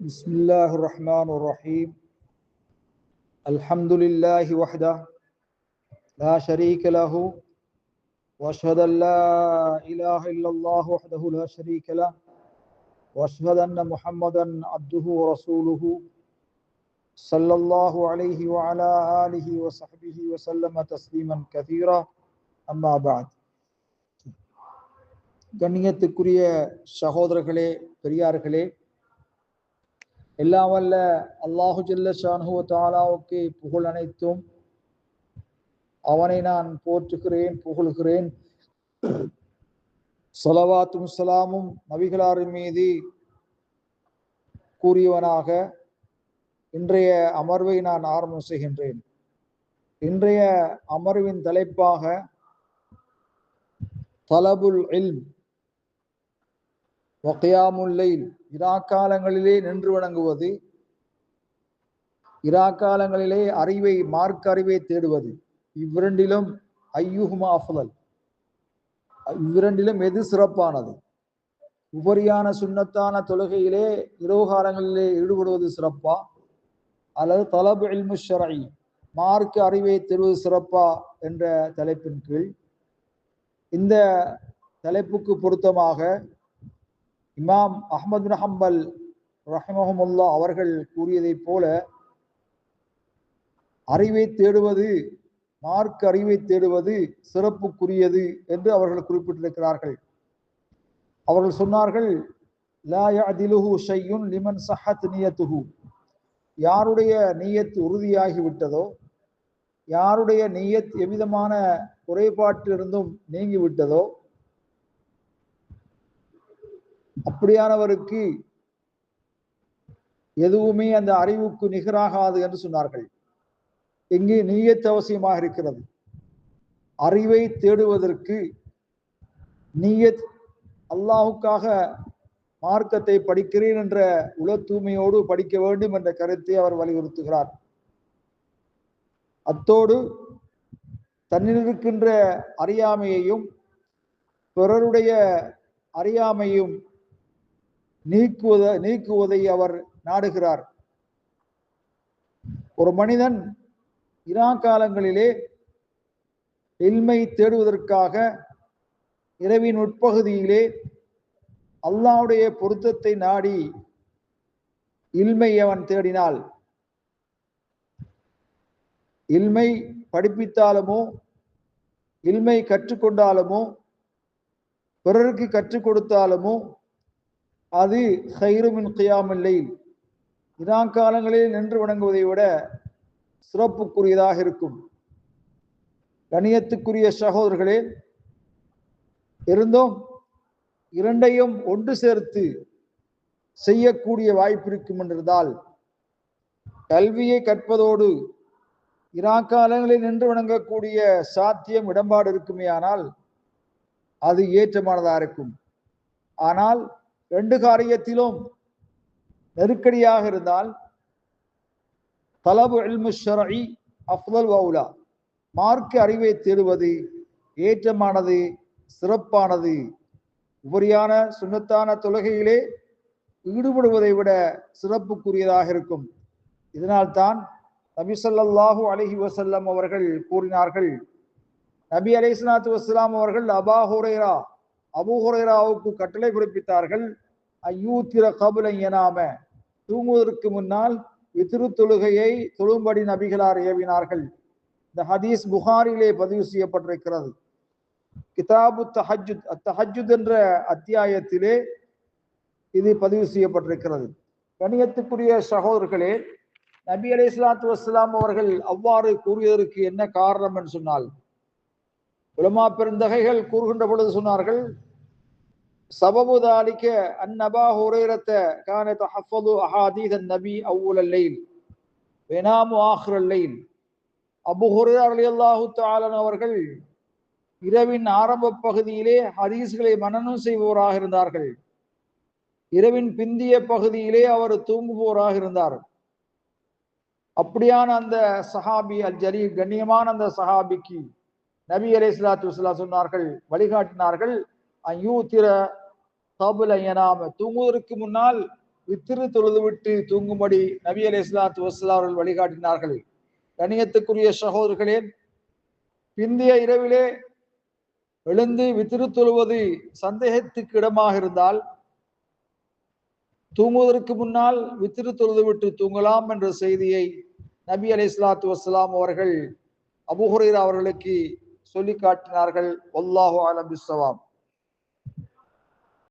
بسم الله الرحمن الرحيم الحمد لله وحده لا شريك له واشهد ان لا اله الا الله وحده لا شريك له واشهد ان محمدا عبده ورسوله صلى الله عليه وعلى اله وصحبه وسلم تسليما كثيرا اما بعد கண்ணியத்துக்குரிய சகோதரர்களே பெரியார்களே எல்லாம் வல்ல அல்லாஹு ஜல்ல ஷானுவ தாலாவுக்கு புகழ் அனைத்தும் அவனை நான் போற்றுகிறேன் புகழ்கிறேன். சலவாத்தும் சலாமும் நபிகளாரின் மீது கூறியவனாக இன்றைய அமர்வை நான் ஆரம்பம் செய்கின்றேன். இன்றைய அமர்வின் தலைப்பாக தலபுல் இல்ம் ஒகையாமுல்லைல் இராக்காலங்களிலே நின்று வணங்குவது. இராக்காலங்களிலே அறிவை மார்க்க அறிவை தேடுவது. இவ்விரண்டிலும் ஐயுகுமா அஃபதல் இவ்விரண்டிலும் எது சிறப்பானது? உபரியான சுண்ணத்தான தொழுகையிலே இரவு காலங்களிலே ஈடுபடுவது சிறப்பா? அல்லது தலபு இல்மு ஷரஇ மார்க்க அறிவை தேடுவது சிறப்பா? என்ற தலைப்பின் கீழ். இந்த தலைப்புக்கு பொருத்தமாக இமாம் அஹமது பின் ஹம்பல் ரஹமஹமுல்லா அவர்கள் கூறியதைப் போல அறிவை தேடுவது மார்க் அறிவை தேடுவது சிறப்புக்குரியது என்று அவர்கள் குறிப்பிட்டிருக்கிறார்கள். அவர்கள் சொன்னார்கள் லிமன் சஹத் நியத்துஹு. யாருடைய நீயத் உறுதியாகி விட்டதோ யாருடைய நீயத் எவ்விதமான குறைபாட்டிலிருந்தும் நீங்கி அப்படியானவருக்கு எதுவுமே அந்த அறிவுக்கு நிகராகாது என்று சொன்னார்கள். இங்கே நீயத் அவசியமாக இருக்கிறது. அறிவை தேடுவதற்கு நீயத் அல்லாஹுக்காக மார்க்கத்தை படிக்கிறேன் என்ற உல தூய்மையோடு படிக்க வேண்டும் என்ற கருத்தை அவர் வலியுறுத்துகிறார். அத்தோடு தன்னில் இருக்கின்ற அறியாமையையும் பிறருடைய அறியாமையும் நீக்குவத நீக்குவதை அவர் நாடுகிறார். ஒரு மனிதன் இரா காலங்களிலே இல்மை தேடுவதற்காக இரவின் உட்பகுதியிலே அல்லாவுடைய பொருத்தத்தை நாடி இல்மை அவன் தேடினால். இல்மை படிப்பித்தாலுமோ இல்மை கற்றுக்கொண்டாலுமோ பிறருக்கு கற்றுக் கொடுத்தாலுமோ அது ஹைருமின் கியாமில்லை இராக்காலங்களில் நின்று வணங்குவதை விட சிறப்புக்குரியதாக இருக்கும். கணியத்துக்குரிய சகோதரர்களே இருந்தும் இரண்டையும் ஒன்று சேர்த்து செய்யக்கூடிய வாய்ப்பு இருக்கும் என்றிருந்தால் கல்வியை கற்பதோடு இராக்காலங்களில் நின்று வணங்கக்கூடிய சாத்தியம் இடம்பாடு இருக்குமே ஆனால் அது ஏற்றமானதாக இருக்கும். ஆனால் ரெண்டு காரியத்திலும் நெருக்கடியாக இருந்தால் தலபு இல்மு ஷரஇ அஃதல் வவுலா மார்க்க அறிவை தேடுவது ஏற்றமானது சிறப்பானது. உபரியான சுண்ணத்தான தொழுகையிலே ஈடுபடுவதை விட சிறப்புக்குரியதாக இருக்கும். இதனால்தான் நபி சொல்லாஹு அலஹி வசல்லம் அவர்கள் கூறினார்கள் நபி அலை சலாத்து வஸ்லாம் அவர்கள் அபா ஹுரேரா அபுஹுரேராவுக்கு கட்டளை பிறப்பித்தார்கள் ஐயூத்திர கபுல எனாம? தூங்குவதற்கு முன்னால் வித்திரு தொழுகையை தொழும்படி நபிகளார் ஏவினார்கள். இந்த ஹதீஸ் புகாரிலே பதிவு செய்யப்பட்டிருக்கிறது. கிதாபு தஹஜுத் அத்தஹஜுத் என்ற அத்தியாயத்திலே இது பதிவு செய்யப்பட்டிருக்கிறது. கணியத்துக்குரிய சகோதரர்களே நபி அலி இஸ்லாத்து வஸ்லாம் அவர்கள் அவ்வாறு கூறியதற்கு என்ன காரணம் என்று சொன்னால் உலமா பெருந்தகைகள் கூறுகின்ற பொழுது சொன்னார்கள் சபபுதாலிக்க அந்நபா ஹுரேரத்த கான தஹஃபது அஹாதீத் நபி அவ்வூல் அல்லைல் வெனாமு ஆஹ்ர் அல்லைல் அபு ஹுரேரா அலியல்லாஹு தாலன் அவர்கள் இரவின் ஆரம்ப பகுதியிலே ஹதீஸ்களை மனனம் செய்பவராக இருந்தார்கள். இரவின் பிந்திய பகுதியிலே அவர் தூங்குபவராக இருந்தார். அப்படியான அந்த சஹாபி அல் ஜரி கண்ணியமான அந்த சஹாபிக்கு நபி அலை சலாத்து சொன்னார்கள் வழிகாட்டினார்கள். ஐயூத்திர கபுல எனாம. தூங்குவதற்கு முன்னால் வித்திரு தொழுது விட்டு தூங்கும்படி நபி அலி இஸ்லாத்து வசலா அவர்கள் வழிகாட்டினார்கள். கணியத்துக்குரிய சகோதரர்களே பிந்திய இரவிலே எழுந்து வித்திரு தொழுவது சந்தேகத்துக்கு இடமாக இருந்தால் தூங்குவதற்கு முன்னால் வித்திரு தொழுது விட்டு தூங்கலாம் என்ற செய்தியை நபி அலி இஸ்லாத்து வசலாம் அவர்கள் அபுஹுரீர் அவர்களுக்கு சொல்லி காட்டினார்கள். ஒல்லாஹு அலம் பிஸ்வாம்